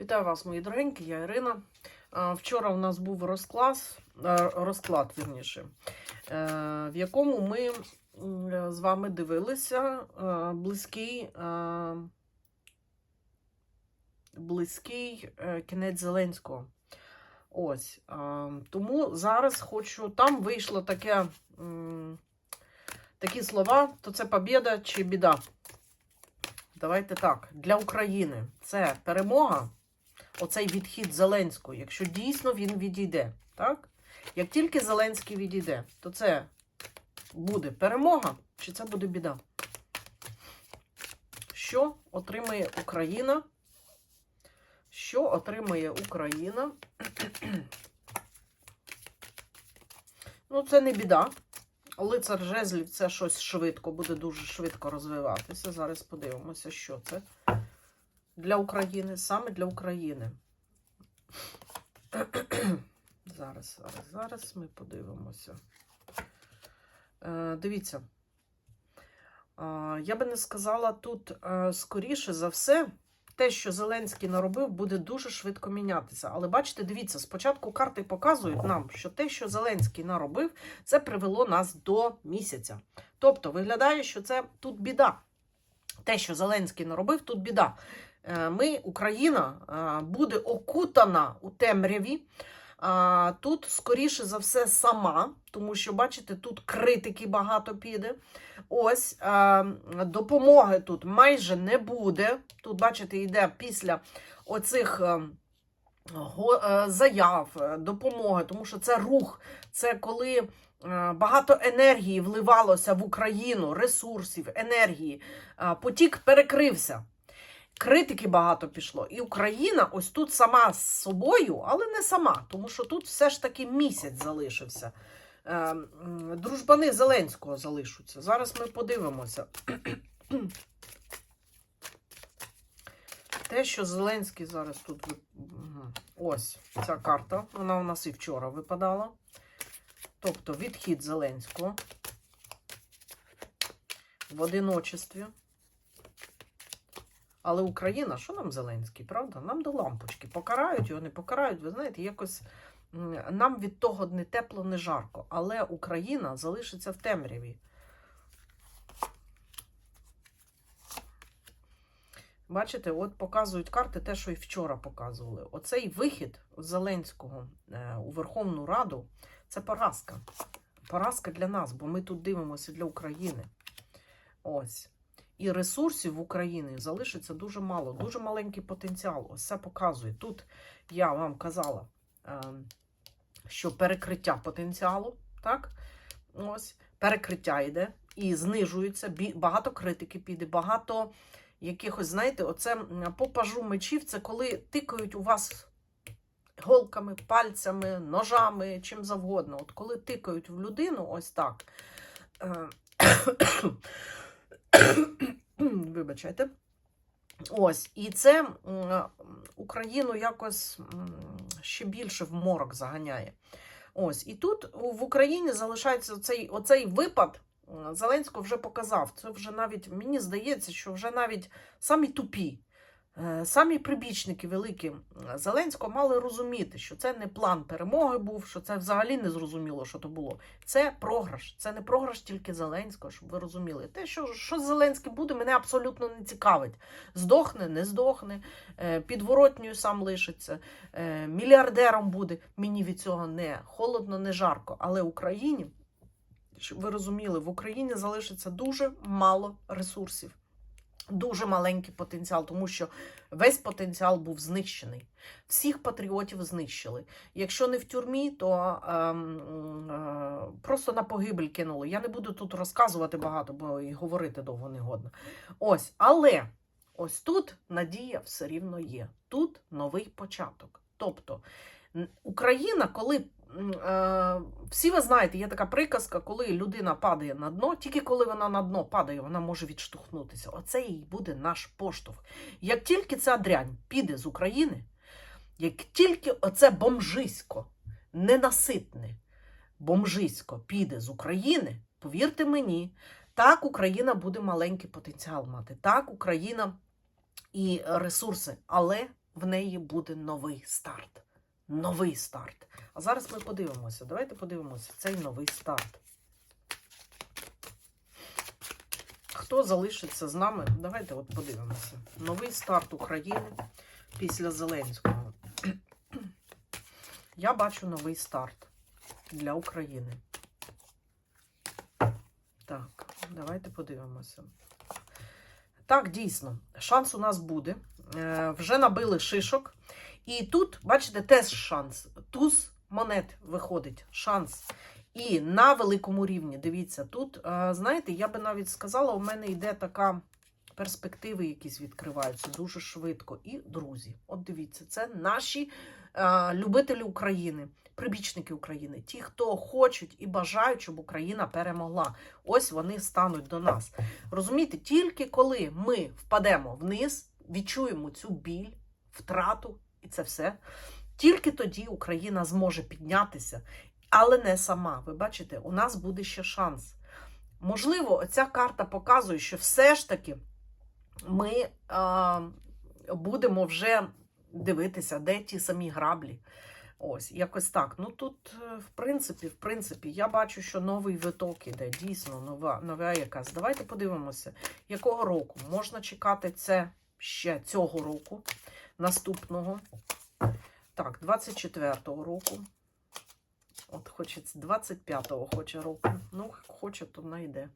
Вітаю вас, мої дорогенькі, я Ірина. Вчора у нас був розклад, розклад вірніше, е, в якому ми з вами дивилися близький, близький е, кінець Зеленського. Ось. Тому зараз хочу. Там вийшло таке, такі слова: то це побіда чи біда. Давайте так. Для України це перемога оцей відхід Зеленського, якщо дійсно він відійде, так? Як тільки Зеленський відійде, то це буде перемога чи це буде біда? Що отримає Україна? Що отримає Україна? Ну, це не біда. Лицар жезлів це щось швидко, буде дуже швидко розвиватися. Зараз подивимося, що це для України, саме для України. Зараз, зараз, зараз ми подивимося. Е, дивіться. Е, я би не сказала тут, е, скоріше за все, те, що Зеленський наробив, буде дуже швидко мінятися. Але бачите, дивіться, спочатку карти показують нам, що те, що Зеленський наробив, це привело нас до місяця. Тобто, виглядає, що це тут біда. Те, що Зеленський наробив, тут біда. Е, Ми, Україна, е, буде окутана у темряві. Тут, скоріше за все, сама, тому що, бачите, тут критики багато піде. Ось е, допомоги тут майже не буде. Тут, бачите, йде після оцих заяв, допомоги, тому що це рух, це коли багато енергії вливалося в Україну, ресурсів, енергії. Потік перекрився. Критики багато пішло. І Україна ось тут сама з собою, але не сама, тому що тут все ж таки місяць залишився. Е, Дружбани Зеленського залишаться. Зараз ми подивимося. Те, що Зеленський зараз тут. Ось ця карта. Вона у нас і вчора випадала. Тобто відхід Зеленського в одиночестві. Але Україна, що нам Зеленський, правда? Нам до лампочки. Покарають його, не покарають. Ви знаєте, якось нам від того не тепло, не жарко. Але Україна залишиться в темряві. Бачите, от показують карти те, що і вчора показували. Оцей вихід Зеленського е, у Верховну Раду це поразка. Поразка для нас, бо ми тут дивимося для України. Ось. І ресурсів в Україні залишиться дуже мало, дуже маленький потенціал. Ось це показує. Тут я вам казала, е, що перекриття потенціалу, так? Ось, перекриття йде і знижується. Багато критики піде, багато якихось, знаєте, оце по мечів це коли тикають у вас голками, пальцями, ножами, чим завгодно. От коли тикають в людину, ось так. Вибачайте. Ось, і це Україну якось ще більше в морок заганяє. Ось, і тут в Україні залишається оцей, оцей випад. м, Зеленського вже показав. Це вже навіть, мені здається, що вже навіть самі тупі, самі прибічники великі Зеленського мали розуміти, що це не план перемоги був, що це взагалі не зрозуміло, що то було. Це програш. Це не програш тільки Зеленського, щоб ви розуміли. Те, що, що Зеленський буде, мене абсолютно не цікавить. Здохне, не здохне, е, підворотньою сам лишиться, е, мільярдером буде. Мені від цього не холодно, не жарко. Але Україні, щоб ви розуміли, в Україні залишиться дуже мало ресурсів. Дуже маленький потенціал, тому що весь потенціал був знищений. Всіх патріотів знищили. Якщо не в тюрмі, то ем, е, просто на погибель кинули. Я не буду тут розказувати багато, бо і говорити довго не годно. Ось, але ось тут надія все рівно є. Тут новий початок. Тобто Україна, коли е, всі ви знаєте, є така приказка, коли людина падає на дно, тільки коли вона на дно падає, вона може відштовхнутися. Оце і буде наш поштовх. Як тільки ця дрянь піде з України, як тільки оце бомжисько, ненаситне бомжисько піде з України, повірте мені, так Україна буде маленький потенціал мати. Так, Україна і ресурси, але в неї буде новий старт. Новий старт. А зараз ми подивимося. Давайте подивимося цей новий старт. Хто залишиться з нами? Давайте от подивимося. Новий старт України після Зеленського. Я бачу новий старт для України. Так, давайте подивимося. Так, дійсно, шанс у нас буде. Е, вже набили шишок. І тут, бачите, теж шанс. Туз монет виходить. Шанс. І на великому рівні, дивіться, тут, е, знаєте, я би навіть сказала, у мене йде така перспективи, якісь відкриваються дуже швидко. І друзі, от дивіться, це наші е, любителі України, прибічники України, ті, хто хочуть і бажають, щоб Україна перемогла. Ось вони стануть до нас. Розумієте, тільки коли ми впадемо вниз, відчуємо цю біль, втрату і це все, тільки тоді Україна зможе піднятися, але не сама. Ви бачите, у нас буде ще шанс. Можливо, ця карта показує, що все ж таки ми а, будемо вже дивитися, де ті самі граблі. Ось, якось так. Ну тут, е, в принципі, в принципі, я бачу, що новий виток іде, дійсно, нова, нова якась. Давайте подивимося, якого року можна чекати це ще цього року, наступного. Так, 24-го року. От хочеться 25-го хоче року. Ну, хоче, то знайде.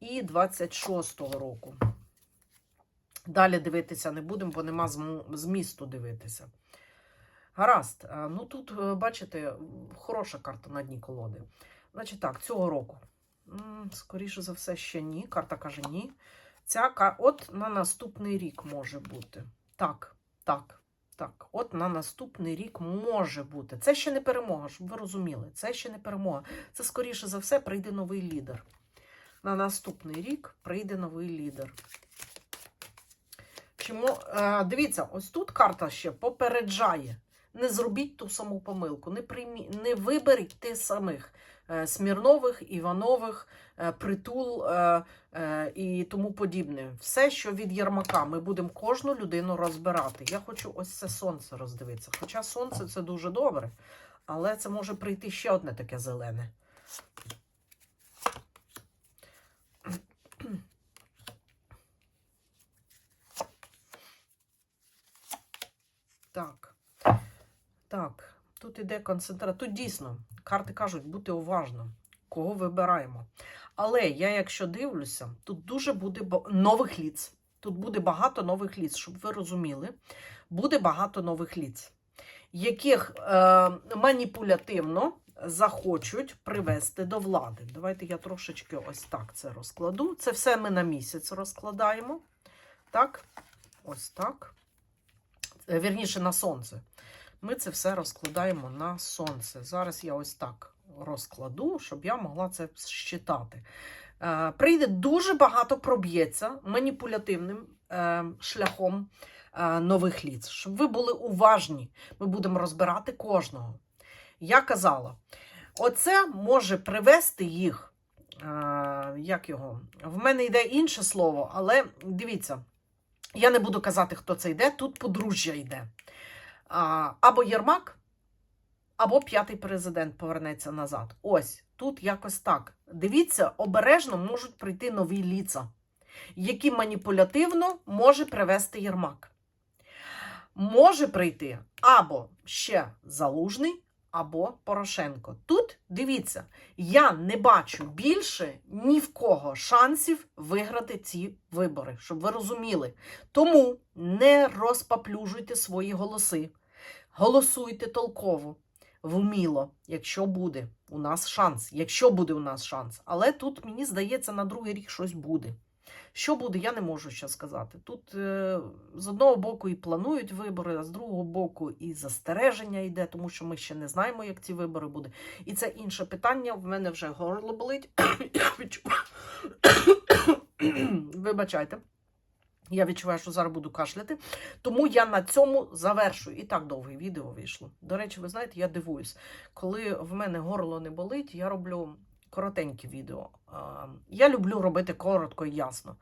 І 26-го року. Далі дивитися не будемо, бо нема змісту дивитися. Гаразд. Ну тут, е, бачите, хороша карта на дні колоди. Значить так, цього року. Скоріше за все, ще ні. Карта каже ні. Ця ка- от на наступний рік може бути. Так, так, так. От на наступний рік може бути. Це ще не перемога, щоб ви розуміли. Це ще не перемога. Це скоріше за все прийде новий лідер. На наступний рік прийде новий лідер. Чому, е, дивіться, ось тут карта ще попереджає. Не зробіть ту саму помилку, не, приймі, не виберіть тих самих Смірнових, Іванових, е, притул е, е, і тому подібне. Все, що від Єрмака, ми будемо кожну людину розбирати. Я хочу ось це сонце роздивитися. Хоча сонце це дуже добре, але це може прийти ще одне таке зелене. Так. Так, тут іде концентрат. Тут дійсно карти кажуть бути уважним, кого вибираємо. Але я, якщо дивлюся, тут дуже буде нових ліц. Тут буде багато нових ліц, щоб ви розуміли. Буде багато нових ліц, яких е, маніпулятивно захочуть привести до влади. Давайте я трошечки ось так це розкладу. Це все ми на місяць розкладаємо. Так, ось так. Е, Вірніше на сонце. Ми це все розкладаємо на сонце. Зараз я ось так розкладу, щоб я могла це считати. Е, Прийде дуже багато проб'ється маніпулятивним е, шляхом е, нових ліц. Щоб ви були уважні, ми будемо розбирати кожного. Я казала, оце може привести їх. Як його? В мене йде інше слово, але дивіться, я не буду казати, хто це йде, тут подружжя йде. Або Єрмак, або п'ятий президент повернеться назад. Ось тут якось так. Дивіться, обережно можуть прийти нові ліца, які маніпулятивно може привести Єрмак. Може прийти або ще Залужний, або Порошенко. Тут дивіться, я не бачу більше ні в кого шансів виграти ці вибори, щоб ви розуміли. Тому не розпаплюжуйте свої голоси. Голосуйте толково, вміло, якщо буде у нас шанс. Якщо буде у нас шанс. Але тут, мені здається, на другий рік щось буде. Що буде, я не можу ще сказати. Тут е, з одного боку і планують вибори, а з другого боку і застереження йде, тому що ми ще не знаємо, як ці вибори будуть. І це інше питання. В мене вже горло болить. Вибачайте. Я відчуваю, що зараз буду кашляти. Тому я на цьому завершую. І так довге відео вийшло. До речі, ви знаєте, я дивуюсь, коли в мене горло не болить, я роблю коротенькі відео. Я люблю робити коротко і ясно.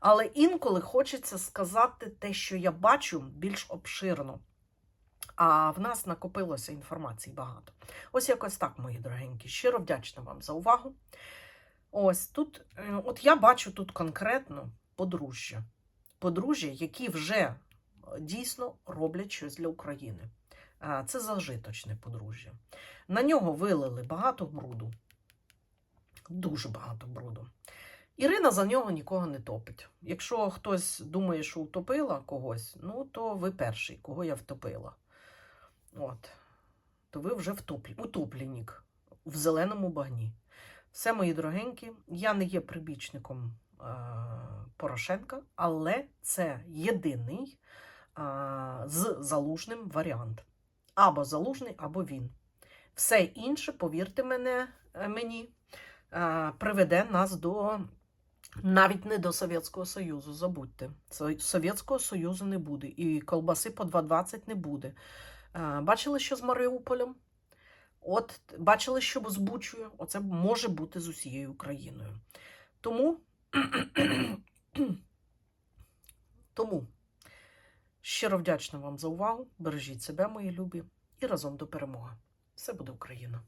Але інколи хочеться сказати те, що я бачу, більш обширно. А в нас накопилося інформації багато. Ось якось так, мої дорогенькі. Щиро вдячна вам за увагу. Ось тут, е, от я бачу тут конкретно подружжя. Подружжя, які вже е, дійсно роблять щось для України. Це зажиточне подружжя. На нього вилили багато бруду, дуже багато бруду. Ірина за нього нікого не топить. Якщо хтось думає, що утопила когось, ну то ви перший, кого я втопила. От. То ви вже втоплі... в зеленому багні. Все, мої дорогенькі, я не є прибічником е- Порошенка, але це єдиний е- з залужним варіант. Або залужний, або він. Все інше, повірте мене, е, мені, приведе нас до навіть не до Совєтського Союзу, забудьте. Со- Совєтського Союзу не буде. І колбаси по 2,20 не буде. Е, Бачили, що з Маріуполем? От, бачили, що з Бучою? Оце може бути з усією Україною. Тому, тому щиро вдячна вам за увагу. Бережіть себе, мої любі, і разом до перемоги. Все буде Україна!